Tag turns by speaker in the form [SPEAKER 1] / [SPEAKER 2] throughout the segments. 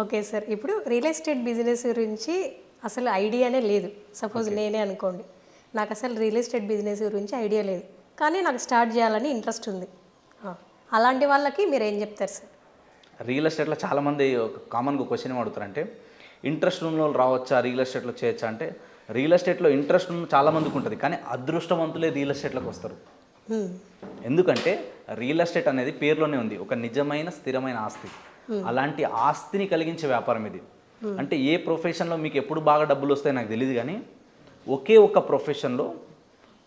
[SPEAKER 1] Okay sir. ఇప్పుడు real estate business గురించి అసలు ఐడియానే లేదు. సపోజ్ నేనే అనుకోండి. నాకు అసలు రియల్ ఎస్టేట్ బిజినెస్ గురించి ఐడియా లేదు. కానీ నాకు స్టార్ట్ చేయాలని ఇంట్రెస్ట్ ఉంది. అలాంటి వాళ్ళకి మీరు ఏం చెప్తారు సార్?
[SPEAKER 2] రియల్ ఎస్టేట్లో చాలామంది ఒక కామన్గా క్వశ్చన్ ఏం అడుగుతారంటే ఇంట్రెస్ట్ ఉన్న వాళ్ళు రావచ్చా? రియల్ ఎస్టేట్లో చేయొచ్చా? అంటే రియల్ ఎస్టేట్లో ఇంట్రెస్ట్ ఉన్న చాలా మందికి ఉంటుంది. కానీ అదృష్టవంతులే రియల్ ఎస్టేట్లోకి వస్తారు. ఎందుకంటే రియల్ ఎస్టేట్ అనేది పేరులోనే ఉంది. ఒక నిజమైన స్థిరమైన ఆస్తి. అలాంటి ఆస్తిని కలిగించే వ్యాపారం ఇది. అంటే ఏ ప్రొఫెషన్లో మీకు ఎప్పుడు బాగా డబ్బులు వస్తాయో నాకు తెలియదు కానీ ఒకే ఒక్క ప్రొఫెషన్లో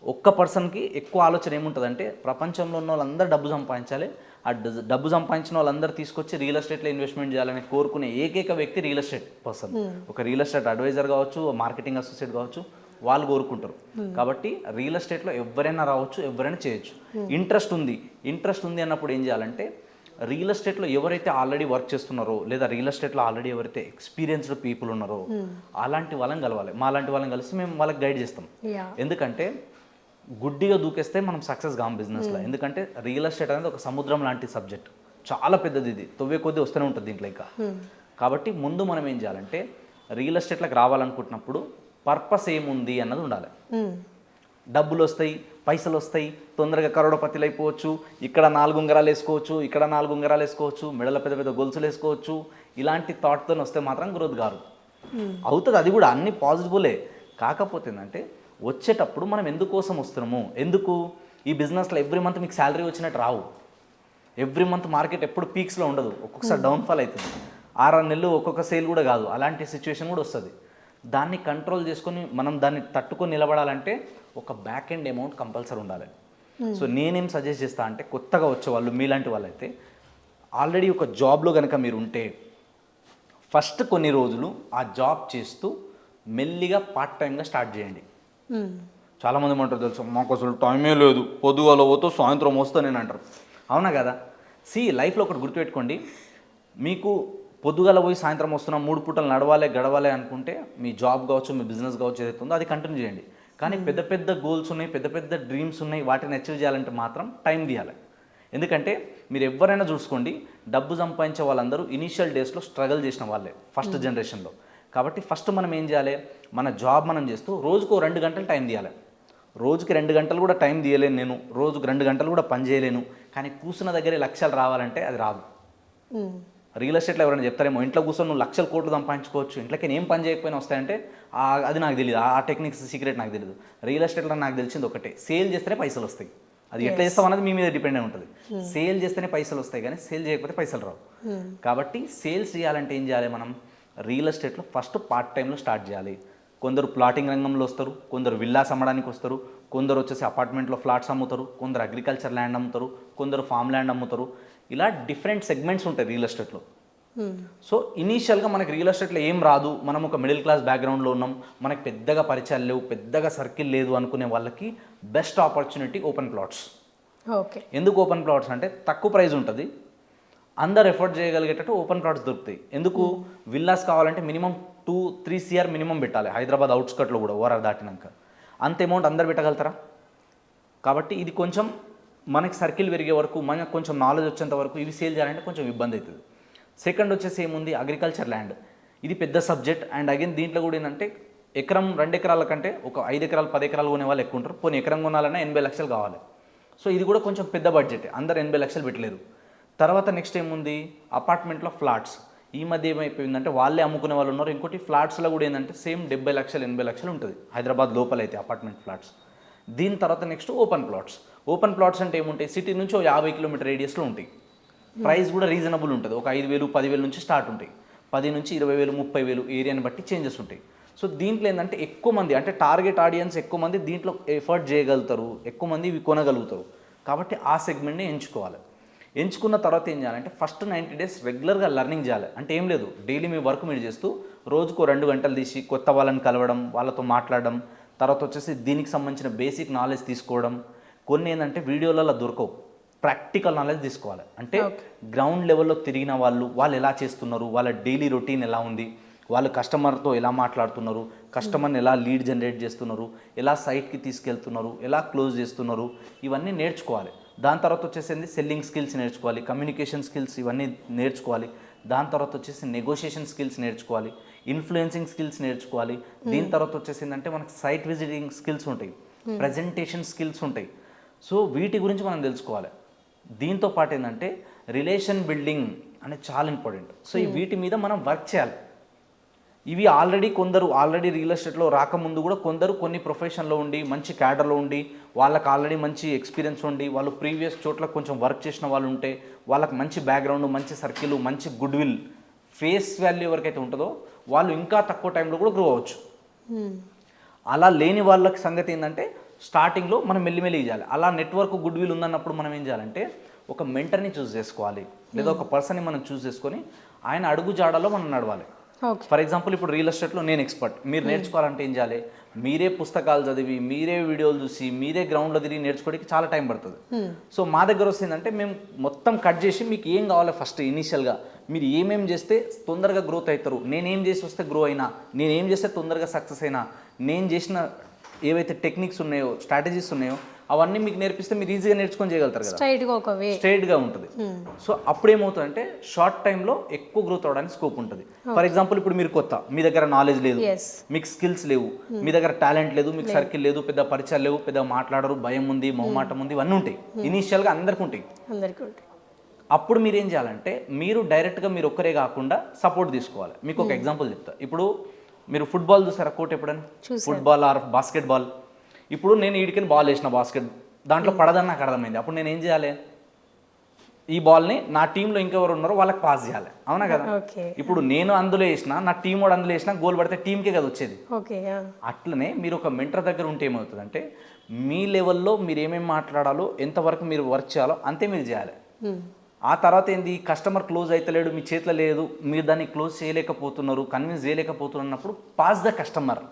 [SPEAKER 2] ఒక్క పర్సన్కి ఎక్కువ ఆలోచన ఏముంటుందంటే ప్రపంచంలో ఉన్న వాళ్ళందరూ డబ్బు సంపాదించాలి. ఆ డబ్బు సంపాదించిన వాళ్ళందరూ తీసుకొచ్చి రియల్ ఎస్టేట్లో ఇన్వెస్ట్మెంట్ చేయాలని కోరుకునే ఏకైక వ్యక్తి రియల్ ఎస్టేట్ పర్సన్. ఒక రియల్ ఎస్టేట్ అడ్వైజర్ కావచ్చు మార్కెటింగ్ అసోసియేట్ కావచ్చు వాళ్ళు కోరుకుంటారు. కాబట్టి రియల్ ఎస్టేట్లో ఎవరైనా రావచ్చు ఎవరైనా చేయొచ్చు. ఇంట్రెస్ట్ ఉంది. ఇంట్రెస్ట్ ఉంది అన్నప్పుడు ఏం చేయాలంటే రియల్ ఎస్టేట్లో ఎవరైతే ఆల్రెడీ వర్క్ చేస్తున్నారో లేదా రియల్ ఎస్టేట్లో ఆల్రెడీ ఎవరైతే ఎక్స్పీరియన్స్డ్ పీపుల్ ఉన్నారో అలాంటి వాళ్ళని కలవాలి. మా లాంటి వాళ్ళని కలిసి మేము వాళ్ళకి గైడ్ చేస్తాం. ఎందుకంటే గుడ్డిగా దూకేస్తే మనం సక్సెస్ కాం బిజినెస్లో ఎందుకంటే రియల్ ఎస్టేట్ అనేది ఒక సముద్రం లాంటి సబ్జెక్ట్ చాలా పెద్దది ఇది. తొవ్వే కొద్దీ వస్తూనే ఉంటుంది దీంట్లో ఇంకా. కాబట్టి ముందు మనం ఏం చేయాలంటే రియల్ ఎస్టేట్లోకి రావాలనుకుంటున్నప్పుడు పర్పస్ ఏముంది అన్నది ఉండాలి. డబ్బులు వస్తాయి పైసలు వస్తాయి తొందరగా కరోడపతిలు అయిపోవచ్చు ఇక్కడ నాలుగు ఉంగరాలు వేసుకోవచ్చు ఇక్కడ నాలుగు ఉంగరాలు వేసుకోవచ్చు మెడల పెద్ద పెద్ద గొలుసులు వేసుకోవచ్చు. ఇలాంటి థాట్తో వస్తే మాత్రం గ్రోత్ గారు. అవుతుంది అది కూడా అన్ని పాజిటిబులే కాకపోతే ఏంటంటే వచ్చేటప్పుడు మనం ఎందుకోసం వస్తున్నాము? ఎందుకు? ఈ బిజినెస్లో ఎవ్రీ మంత్ మీకు శాలరీ వచ్చినట్టు రావు. ఎవ్రీ మంత్ మార్కెట్ ఎప్పుడు పీక్స్లో ఉండదు. ఒక్కొక్కసారి డౌన్ఫాల్ అవుతుంది. ఆరు నెలలు ఒక్కొక్క సేల్ కూడా కాదు. అలాంటి సిచ్యువేషన్ కూడా వస్తుంది. దాన్ని కంట్రోల్ చేసుకొని మనం దాన్ని తట్టుకొని నిలబడాలంటే ఒక బ్యాక్ ఎండ్ అమౌంట్ కంపల్సరీ ఉండాలి. సో నేనేం సజెస్ట్ చేస్తా అంటే కొత్తగా వచ్చే వాళ్ళు మీలాంటి వాళ్ళైతే ఆల్రెడీ ఒక జాబ్లో కనుక మీరు ఉంటే ఫస్ట్ కొన్ని రోజులు ఆ జాబ్ చేస్తూ మెల్లిగా పార్ట్ టైంగా స్టార్ట్ చేయండి.
[SPEAKER 1] హ్మ్.
[SPEAKER 2] చాలామంది ఏమంటారు తెలుసు? మాకు అసలు టైమే లేదు. పొద్దుగాల పోతే సాయంత్రం వస్తా నేను అంటారు. అవునా కదా? సి లైఫ్లో ఒకటి గుర్తుపెట్టుకోండి. మీకు పొద్దుగాల పోయి సాయంత్రం వస్తున్నా మూడు పూటలు నడవాలి గడవాలి అనుకుంటే మీ జాబ్ కావచ్చు మీ బిజినెస్ కావచ్చు ఏదైతే ఉందో అది కంటిన్యూ చేయండి. కానీ పెద్ద పెద్ద గోల్స్ ఉన్నాయి పెద్ద పెద్ద డ్రీమ్స్ ఉన్నాయి వాటిని అచీవ్ చేయాలంటే మాత్రం టైం తీయాలి. ఎందుకంటే మీరు ఎవరైనా చూసుకోండి డబ్బు సంపాదించే వాళ్ళందరూ ఇనీషియల్ డేస్లో స్ట్రగుల్ చేసిన వాళ్ళే ఫస్ట్ జనరేషన్లో. కాబట్టి ఫస్ట్ మనం ఏం చేయాలి మన జాబ్ మనం చేస్తూ రోజుకు రెండు గంటలు టైం తీయాలి. రోజుకి రెండు గంటలు కూడా టైం తీయలేను నేను రోజుకు రెండు గంటలు కూడా పని చేయలేను. కానీ కూర్చున్న దగ్గరే లక్ష్యాలు రావాలంటే అది రాదు.
[SPEAKER 1] హ్మ్.
[SPEAKER 2] రియల్ ఎస్టేట్లో ఎవరైనా చెప్తారేమో ఇంట్లో కూర్చొని నువ్వు లక్షల కోట్లు సంపాదించుకోవచ్చు ఇంట్లోకి ఏం పని చేయకపోయినా వస్తాయంటే ఆ- అది నాకు తెలియదు ఆ టెక్నిక్స్ సీక్రెట్ నాకు తెలియదు రియల్ ఎస్టేట్లో నాకు తెలిసింది ఒకటే సేల్ చేస్తేనే పైసలు వస్తాయి. అది ఎట్లా చేస్తాం అనేది మీ మీద డిపెండ్ అయి ఉంటుంది. సేల్ చేస్తేనే పైసలు వస్తాయి కానీ సేల్ చేయకపోతే పైసలు రావు. కాబట్టి సేల్స్ చేయాలంటే ఏం చేయాలి మనం? రియల్ ఎస్టేట్లో ఫస్ట్ పార్ట్ టైంలో స్టార్ట్ చేయాలి. కొందరు ప్లాటింగ్ రంగంలో వస్తారు కొందరు విల్లాస్ అమ్మడానికి వస్తారు కొందరు వచ్చేసి అపార్ట్మెంట్లో ఫ్లాట్స్ అమ్ముతారు కొందరు అగ్రికల్చర్ ల్యాండ్ అమ్ముతారు కొందరు ఫామ్ ల్యాండ్ అమ్ముతారు. ఇలా డిఫరెంట్ సెగ్మెంట్స్ ఉంటాయి రియల్ ఎస్టేట్లో. సో ఇనీషియల్గా మనకి రియల్ ఎస్టేట్లో ఏం రాదు. మనం ఒక మిడిల్ క్లాస్ బ్యాక్గ్రౌండ్లో ఉన్నాం. మనకి పెద్దగా పరిచయాలు లేవు పెద్దగా సర్కిల్ లేదు అనుకునే వాళ్ళకి best opportunity open plots
[SPEAKER 1] okay
[SPEAKER 2] ఎందుకు ఓపెన్ ప్లాట్స్ అంటే తక్కువ ప్రైస్ ఉంటుంది. అందరు ఎఫోర్డ్ చేయగలిగేటట్టు ఓపెన్ ప్లాట్స్ దొరుకుతాయి. ఎందుకు? విల్లాస్ కావాలంటే minimum two three CR minimum పెట్టాలి. హైదరాబాద్ అవుట్స్కట్లో కూడా ఓవర్ దాటినాక. అంత అమౌంట్ అందరు పెట్టగలుగుతారా? కాబట్టి ఇది కొంచెం మనకి సర్కిల్ పెరిగే వరకు మనకు కొంచెం నాలెడ్జ్ వచ్చేంత వరకు ఇవి సేల్ చేయాలంటే కొంచెం ఇబ్బంది అవుతుంది. సెకండ్ వచ్చేసి ఏముంది? అగ్రికల్చర్ ల్యాండ్ ఇది పెద్ద సబ్జెక్ట్ అండ్ అగైన్ దీంట్లో కూడా ఏంటంటే ఎకరం రెండు ఎకరాల కంటే ఒక ఐదు ఎకరాలు పది ఎకరాలు కొనే వాళ్ళు ఎక్కువ ఉంటారు. పోనీ ఎకరం కొనాలన్నా ఎనభై లక్షలు కావాలి. సో ఇది కూడా కొంచెం పెద్ద బడ్జెట్ అందరు ఎనభై లక్షలు పెట్టలేరు. తర్వాత నెక్స్ట్ ఏముంది? అపార్ట్మెంట్లో ఫ్లాట్స్ ఈ మధ్య ఏమైపోయిందంటే వాళ్ళే అమ్ముకునే వాళ్ళు ఉన్నారు. ఇంకోటి ఫ్లాట్స్లో కూడా ఏంటంటే సేమ్ డెబ్బై లక్షలు ఎనభై లక్షలు ఉంటుంది. హైదరాబాద్ లోపల అయితే అపార్ట్మెంట్ ఫ్లాట్స్. దీని తర్వాత next open plots. Open plots అంటే ఏముంటాయి? సిటీ నుంచి ఒక యాభై కిలోమీటర్ రేడియస్లో ఉంటాయి. ప్రైస్ కూడా రీజనబుల్ ఉంటుంది. ఒక ఐదు వేలు పదివేలు నుంచి స్టార్ట్ ఉంటాయి. పది నుంచి ఇరవై వేలు ముప్పై వేలు ఏరియాని బట్టి చేంజెస్ ఉంటాయి. సో దీంట్లో ఏంటంటే ఎక్కువ మంది అంటే టార్గెట్ ఆడియన్స్ ఎక్కువ మంది దీంట్లో ఎఫర్ట్ చేయగలుగుతారు ఎక్కువ మంది ఇవి కొనగలుగుతారు. కాబట్టి ఆ సెగ్మెంట్ని ఎంచుకోవాలి. ఎంచుకున్న తర్వాత ఏం చేయాలంటే ఫస్ట్ నైంటీ డేస్ రెగ్యులర్గా లెర్నింగ్ చేయాలి. అంటే ఏం లేదు డైలీ మీ వర్క్ మీరు చేస్తూ రోజుకో రెండు గంటలు తీసి కొత్త వాళ్ళని కలవడం వాళ్ళతో మాట్లాడడం తర్వాత వచ్చేసి దీనికి సంబంధించిన బేసిక్ నాలెడ్జ్ తీసుకోవడం. కొన్ని ఏంటంటే వీడియోలలో దొరకవు. ప్రాక్టికల్ నాలెడ్జ్ తీసుకోవాలి. అంటే గ్రౌండ్ లెవెల్లో తిరిగిన వాళ్ళు వాళ్ళు ఎలా చేస్తున్నారు వాళ్ళ డైలీ రొటీన్ ఎలా ఉంది వాళ్ళు కస్టమర్తో ఎలా మాట్లాడుతున్నారు కస్టమర్ని ఎలా లీడ్ జనరేట్ చేస్తున్నారు ఎలా సైట్కి తీసుకెళ్తున్నారు ఎలా క్లోజ్ చేస్తున్నారు ఇవన్నీ నేర్చుకోవాలి. దాని తర్వాత వచ్చేసింది సెల్లింగ్ స్కిల్స్ నేర్చుకోవాలి కమ్యూనికేషన్ స్కిల్స్ ఇవన్నీ నేర్చుకోవాలి. దాని తర్వాత వచ్చేసి నెగోషియేషన్ స్కిల్స్ నేర్చుకోవాలి ఇన్ఫ్లుయెన్సింగ్ స్కిల్స్ నేర్చుకోవాలి. దీని తర్వాత వచ్చేసి ఏంటంటే మనకి సైట్ విజిటింగ్ స్కిల్స్ ఉంటాయి ప్రజెంటేషన్ స్కిల్స్ ఉంటాయి. సో వీటి గురించి మనం తెలుసుకోవాలి. దీంతో పాటు ఏంటంటే రిలేషన్ బిల్డింగ్ అనేది చాలా ఇంపార్టెంట్ సో ఈ వీటి మీద మనం వర్క్ చేయాలి. ఇవి ఆల్రెడీ కొందరు ఆల్రెడీ రియల్ ఎస్టేట్లో రాకముందు కూడా కొందరు కొన్ని ప్రొఫెషన్లో ఉండి మంచి క్యాడర్లో ఉండి వాళ్ళకి ఆల్రెడీ మంచి ఎక్స్పీరియన్స్ ఉండి వాళ్ళు ప్రీవియస్ చోట్ల కొంచెం వర్క్ చేసిన వాళ్ళు ఉంటే వాళ్ళకి మంచి బ్యాక్గ్రౌండ్ మంచి సర్కిల్ మంచి గుడ్ విల్ ఫేస్ వాల్యూ ఎవరికైతే ఉంటుందో వాళ్ళు ఇంకా తక్కువ టైంలో కూడా గ్రో అవ్వచ్చు. అలా లేని వాళ్ళకి సంగతి ఏంటంటే స్టార్టింగ్లో మనం మెల్లిమెల్లి చేయాలి. అలా నెట్వర్క్ గుడ్ విల్ ఉందన్నప్పుడు మనం ఏం చేయాలంటే ఒక మెంటర్ని చూస్ చేసుకోవాలి. లేదా ఒక పర్సన్ని మనం చూస్ చేసుకొని ఆయన అడుగు జాడలో మనం నడవాలి. ఫర్ ఎగ్జాంపుల్ ఇప్పుడు రియల్ ఎస్టేట్లో నేను ఎక్స్పర్ట్ మీరు నేర్చుకోవాలంటే ఏం చేయాలి? మీరే పుస్తకాలు చదివి మీరే వీడియోలు చూసి మీరే గ్రౌండ్లో తిరిగి నేర్చుకోవడానికి చాలా టైం పడుతుంది. సో మా దగ్గర వస్తుందంటే మేము మొత్తం కట్ చేసి మీకు ఏం కావాలి ఫస్ట్ ఇనీషియల్గా మీరు ఏమేం చేస్తే తొందరగా గ్రోత్ అవుతారు? నేనేం చేసి వస్తే గ్రో అయినా? నేనేం చేస్తే తొందరగా సక్సెస్ అయినా? నేను చేసిన ఏవైతే టెక్నిక్స్ ఉన్నాయో స్ట్రాటజీస్ ఉన్నాయో అవన్నీ మీకు నేర్పిస్తే మీరు ఈజీగా నేర్చుకొని చేయగలుగుతారు కదా.
[SPEAKER 1] స్ట్రైట్గా ఒక వే
[SPEAKER 2] స్ట్రైట్గా ఉంటుంది. సో అప్పుడు ఏమవుతుందంటే షార్ట్ టైంలో ఎక్కువ గ్రోత్ అవడానికి స్కోప్ ఉంటుంది. ఫర్ ఎగ్జాంపుల్ ఇప్పుడు మీరు కొత్త మీ దగ్గర నాలెడ్జ్ లేదు.
[SPEAKER 1] ఎస్
[SPEAKER 2] మీకు స్కిల్స్ లేవు. మీ దగ్గర టాలెంట్ లేదు మీకు సర్కిల్ లేదు పెద్ద పరిచయాలు లేవు పెద్ద మాట్లాడరు భయం ఉంది మొహమాటం ఉంది ఇవన్నీ ఉంటాయి. ఇనీషియల్గా అందరికీ ఉంటాయి.
[SPEAKER 1] అందరికీ ఉంటాయి.
[SPEAKER 2] అప్పుడు మీరు ఏం చేయాలంటే మీరు డైరెక్ట్గా మీరు ఒక్కరే కాకుండా సపోర్ట్ తీసుకోవాలి. మీకు ఒక ఎగ్జాంపుల్ చెప్తా. ఇప్పుడు మీరు ఫుట్బాల్ చూసారా? కోర్ట్ ఎప్పుడైనా. ఫుట్బాల్ ఆర్ బాస్కెట్ బాల్ ఇప్పుడు నేను ఈడికి బాల్ వేసిన బాస్కెట్ దాంట్లో పడదని నాకు అర్థమైంది. అప్పుడు నేను ఏం చేయాలి? ఈ బాల్ని నా టీంలో ఇంకెవరు ఉన్నారో వాళ్ళకి పాస్ చేయాలి. అవునా కదా? ఇప్పుడు నేను అందులో వేసిన నా టీం వాడు అందులో వేసిన గోల్ పడితే టీంకే కదా వచ్చేది.
[SPEAKER 1] ఓకే
[SPEAKER 2] అట్లనే మీరు ఒక మెంటర్ దగ్గర ఉంటే ఏమవుతుందంటే మీ లెవెల్లో మీరు ఏమేమి మాట్లాడాలో ఎంతవరకు మీరు వర్క్ చేయాలో అంతే మీరు చేయాలి. ఆ తర్వాత ఏంది? కస్టమర్ క్లోజ్ అవుతలేడు మీ చేతిలో లేదు మీరు దాన్ని క్లోజ్ చేయలేకపోతున్నారు కన్విన్స్ చేయలేకపోతున్నప్పుడు పాస్ ద కస్టమర్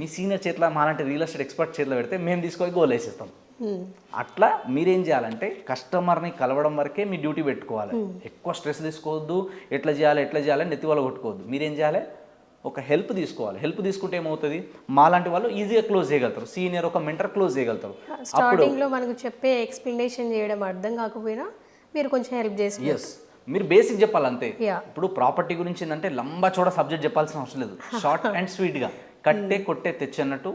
[SPEAKER 2] మీ సీనియర్ చేతిలో మాలాంటి రియల్ ఎస్టేట్ ఎక్స్పర్ట్ చేతిలో పెడితే మేము తీసుకొని గోల్ వేసేస్తాం. అట్లా మీరేం చేయాలంటే కస్టమర్ని కలవడం వరకే మీ డ్యూటీ పెట్టుకోవాలి. ఎక్కువ స్ట్రెస్ తీసుకోవద్దు ఎట్లా చేయాలి ఎట్లా చేయాలని నెత్తి వాళ్ళు కొట్టుకోవద్దు. మీరేం చేయాలి? ఒక హెల్ప్ తీసుకోవాలి. హెల్ప్ తీసుకుంటే ఏమవుతుంది? మాలాంటి వాళ్ళు ఈజీగా క్లోజ్ చేయగలుగుతారు. సీనియర్ ఒక మెంటర్ క్లోజ్ చేయగలుగుతారు.
[SPEAKER 1] స్టార్టింగ్లో మనకు చెప్పే ఎక్స్ప్లెనేషన్ చేయడం అర్థం కాకపోయినా మీరు కొంచెం హెల్ప్ చేసి
[SPEAKER 2] ఎస్ మీరు బేసిక్ చెప్పాలి అంతే
[SPEAKER 1] యా
[SPEAKER 2] ఇప్పుడు ప్రాపర్టీ గురించి ఏంటంటే లంబా చోడ సబ్జెక్ట్ చెప్పాల్సిన అవసరం లేదు. షార్ట్ అండ్ స్వీట్గా కట్టే కొట్టే తెచ్చి అన్నట్టు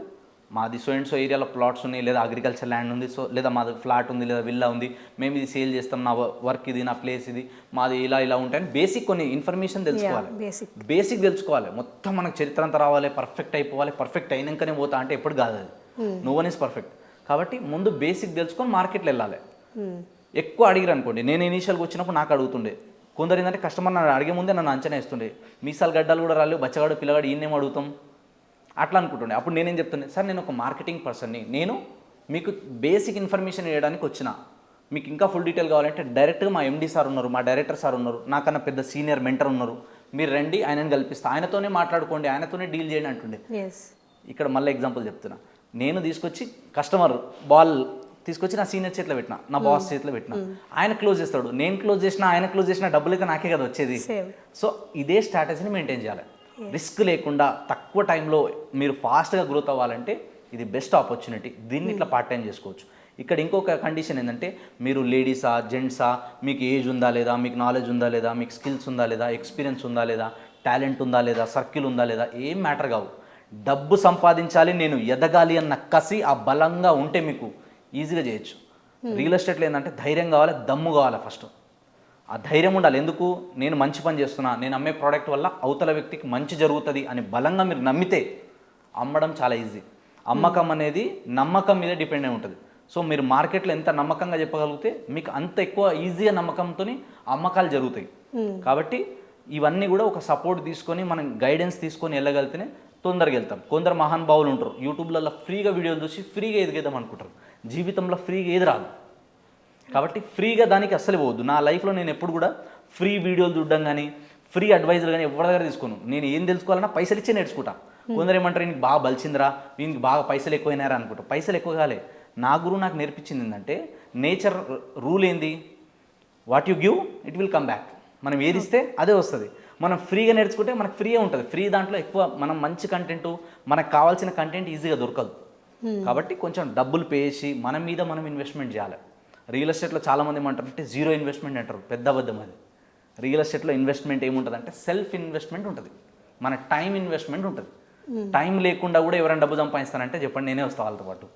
[SPEAKER 2] మాది సో అండ్ సో ఏరియాలో ప్లాట్స్ ఉన్నాయి లేదా అగ్రికల్చర్ ల్యాండ్ ఉంది సో లేదా మాది ఫ్లాట్ ఉంది లేదా విల్లా ఉంది మేము ఇది సేల్ చేస్తాం నా వర్క్ ఇది నా ప్లేస్ ఇది మాది ఇలా ఇలా ఉంటాయని బేసిక్ కొన్ని ఇన్ఫర్మేషన్ తెలుసుకోవాలి.
[SPEAKER 1] బేసిక్
[SPEAKER 2] తెలుసుకోవాలి. మొత్తం మనకు చరిత్ర అంతా రావాలి పర్ఫెక్ట్ అయిపోవాలి పర్ఫెక్ట్ అయినాకనే పోతా అంటే ఎప్పుడు కాదు అది. నో వన్ ఇస్ పర్ఫెక్ట్ కాబట్టి ముందు బేసిక్ తెలుసుకొని మార్కెట్లో వెళ్ళాలి. ఎక్కువ అడిగిరు అనుకోండి నేను ఇనీషియల్గా వచ్చినప్పుడు నాకు అడుగుతుండే కొందరు ఏంటంటే కస్టమర్ నన్ను అడిగే ముందే నన్ను అంచనా ఇస్తుండే మీసాలు గడ్డలు కూడా రాలేవు బచ్చగాడు పిల్లగాడు ఈయనేం అడుగుతాం? అట్లా అనుకుంటుండే. అప్పుడు నేనేం చెప్తుండే సార్ నేను ఒక మార్కెటింగ్ పర్సన్ని నేను మీకు బేసిక్ ఇన్ఫర్మేషన్ ఇవ్వడానికి వచ్చిన. మీకు ఇంకా ఫుల్ డీటెయిల్ కావాలంటే డైరెక్ట్గా మా ఎండి సార్ ఉన్నారు మా డైరెక్టర్ సార్ ఉన్నారు నాకన్నా పెద్ద సీనియర్ మెంటర్ ఉన్నారు. మీరు రండి ఆయనని కల్పిస్తా. ఆయనతోనే మాట్లాడుకోండి ఆయనతోనే డీల్ చేయండి అంటుండే. ఇక్కడ మళ్ళీ ఎగ్జాంపుల్ చెప్తున్నా. నేను తీసుకొచ్చి కస్టమర్ బాల్ తీసుకొచ్చి నా సీనియర్ చేతిలో పెట్టిన నా బాస్ చేతిలో పెట్టిన. ఆయన క్లోజ్ చేస్తాడు. నేను క్లోజ్ చేసిన ఆయన క్లోజ్ చేసిన డబ్బులు అయితే నాకే కదా వచ్చేది. సో ఇదే స్ట్రాటజీని మెయింటైన్ చేయాలి. రిస్క్ లేకుండా తక్కువ టైంలో మీరు ఫాస్ట్గా గ్రోత్ అవ్వాలంటే ఇది బెస్ట్ ఆపర్చునిటీ. దీన్ని ఇట్లా పార్ట్ టైం చేసుకోవచ్చు. ఇక్కడ ఇంకొక కండిషన్ ఏంటంటే మీరు లేడీసా జెంట్సా మీకు ఏజ్ ఉందా లేదా మీకు నాలెడ్జ్ ఉందా లేదా మీకు స్కిల్స్ ఉందా లేదా ఎక్స్పీరియన్స్ ఉందా లేదా టాలెంట్ ఉందా లేదా సర్కిల్ ఉందా లేదా ఏం మ్యాటర్ కావు. డబ్బు సంపాదించాలి నేను ఎదగాలి అన్న కసి ఆ బలంగా ఉంటే మీకు ఈజీగా చేయొచ్చు. రియల్ ఎస్టేట్లో ఏంటంటే ధైర్యం కావాలి దమ్ము కావాలి ఫస్ట్. ఆ ధైర్యం ఉండాలి. ఎందుకు? నేను మంచి పని చేస్తున్నా. నేను అమ్మే ప్రోడక్ట్ వల్ల అవతల వ్యక్తికి మంచి జరుగుతుంది అని బలంగా మీరు నమ్మితే అమ్మడం చాలా ఈజీ అమ్మకం అనేది నమ్మకం మీద డిపెండ్ అయి ఉంటుంది. సో మీరు మార్కెట్లో ఎంత నమ్మకంగా చెప్పగలిగితే మీకు అంత ఎక్కువ ఈజీగా నమ్మకంతో అమ్మకాలు జరుగుతాయి. కాబట్టి ఇవన్నీ కూడా ఒక సపోర్ట్ తీసుకొని మనం గైడెన్స్ తీసుకొని వెళ్ళగలిగితేనే తొందరగా వెళ్తాం. కొందరు మహానుభావులు ఉంటారు. యూట్యూబ్లలో ఫ్రీగా వీడియోలు చూసి ఫ్రీగా ఎదిగేద్దాం అనుకుంటారు. జీవితంలో ఫ్రీగా ఏది రాదు. కాబట్టి ఫ్రీగా దానికి అస్సలు పోవద్దు. నా లైఫ్లో నేను ఎప్పుడు కూడా ఫ్రీ వీడియోలు చూడడం కానీ ఫ్రీ అడ్వైజర్ కానీ ఎవరి దగ్గర తీసుకోను. నేను ఏం తెలుసుకోవాలన్నా పైసలు ఇచ్చే నేర్చుకుంటా. కొందరు ఏమంటారు ఈయనకి బాగా బలిచిందిరా ఈయనకి బాగా పైసలు ఎక్కువైనారా అనుకుంటా. పైసలు ఎక్కువ కాలే. నా గురువు నాకు నేర్పించింది ఏంటంటే నేచర్ రూల్ ఏంది? What you give it will come back. మనం ఏది ఇస్తే అదే వస్తుంది. మనం ఫ్రీగా నేర్చుకుంటే మనకు ఫ్రీగా ఉంటుంది. ఫ్రీ దాంట్లో ఎక్కువ మనం మంచి కంటెంట్ మనకు కావాల్సిన కంటెంట్ ఈజీగా దొరకదు. కాబట్టి కొంచెం డబ్బులు పే చేసి మన మీద మనం ఇన్వెస్ట్మెంట్ చేయాలి. రియల్ ఎస్టేట్లో చాలామంది ఏమంటారు అంటే జీరో ఇన్వెస్ట్మెంట్ అంటారు పెద్ద అబద్ధం అది. రియల్ ఎస్టేట్లో ఇన్వెస్ట్మెంట్ ఏముంటుంది అంటే సెల్ఫ్ ఇన్వెస్ట్మెంట్ ఉంటుంది. మన టైం ఇన్వెస్ట్మెంట్ ఉంటుంది. టైం లేకుండా కూడా ఎవరైనా డబ్బు సంపాదిస్తానంటే చెప్పండి నేనే వస్తా వాళ్ళతో పాటు.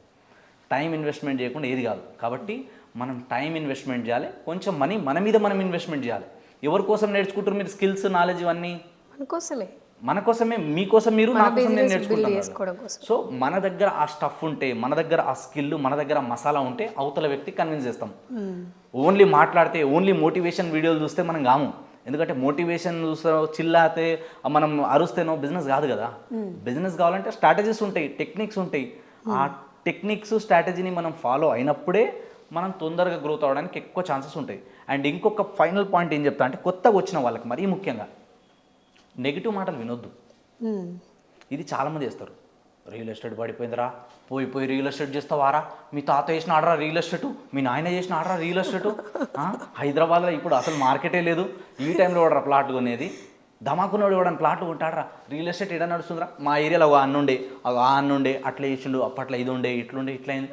[SPEAKER 2] టైం ఇన్వెస్ట్మెంట్ చేయకుండా ఏది కాదు. కాబట్టి మనం టైం ఇన్వెస్ట్మెంట్ చేయాలి కొంచెం మనీ మన మీద మనం ఇన్వెస్ట్మెంట్ చేయాలి. ఎవరి కోసం నేర్చుకుంటారు మీరు స్కిల్స్ నాలెడ్జ్ ఇవన్నీ?
[SPEAKER 1] మన కోసమే.
[SPEAKER 2] మన కోసమే మీకోసం మీరు నా కోసం నేను నేర్చుకుంటాను సో మన దగ్గర ఆ స్టఫ్ ఉంటే మన దగ్గర ఆ స్కిల్ మన దగ్గర మసాలా ఉంటే అవతల వ్యక్తి కన్విన్స్ చేస్తాం. ఓన్లీ మాట్లాడితే ఓన్లీ మోటివేషన్ వీడియోలు చూస్తే మనం కాము. ఎందుకంటే మోటివేషన్ చూస్తే చిల్లాతే మనం అరుస్తేనో బిజినెస్ కాదు కదా. బిజినెస్ కావాలంటే స్ట్రాటజీస్ ఉంటాయి టెక్నిక్స్ ఉంటాయి. ఆ టెక్నిక్స్ స్ట్రాటజీని మనం ఫాలో అయినప్పుడే మనం తొందరగా గ్రోత్ అవడానికి ఎక్కువ ఛాన్సెస్ ఉంటాయి. అండ్ ఇంకొక ఫైనల్ పాయింట్ ఏం చెప్తా అంటే కొత్తగా వచ్చిన వాళ్ళకి మరీ ముఖ్యంగా. నెగిటివ్ మాటలు వినొద్దు. ఇది చాలామంది చేస్తారు. రియల్ ఎస్టేట్ పడిపోయిందిరా పోయి పోయి రియల్ ఎస్టేట్ చేస్తావారా? మీ తాత చేసిన ఆడరా రియల్ ఎస్టేట్? మీ నాయన చేసిన ఆడరా రియల్ ఎస్టేట్? హైదరాబాద్లో ఇప్పుడు అసలు మార్కెటే లేదు. ఈ టైంలో కూడా ప్లాట్ కొనేది? ధమాకున్నోడు కూడా ప్లాట్లు కొంటాడరా? రియల్ ఎస్టేట్ ఎడ నడుస్తుందిరా? మా ఏరియాలో ఒక అన్నుండే ఆ అన్నుండే అట్లా చేసిండు అప్పట్లో ఇది ఉండే ఇట్లుండే ఇట్లా అయింది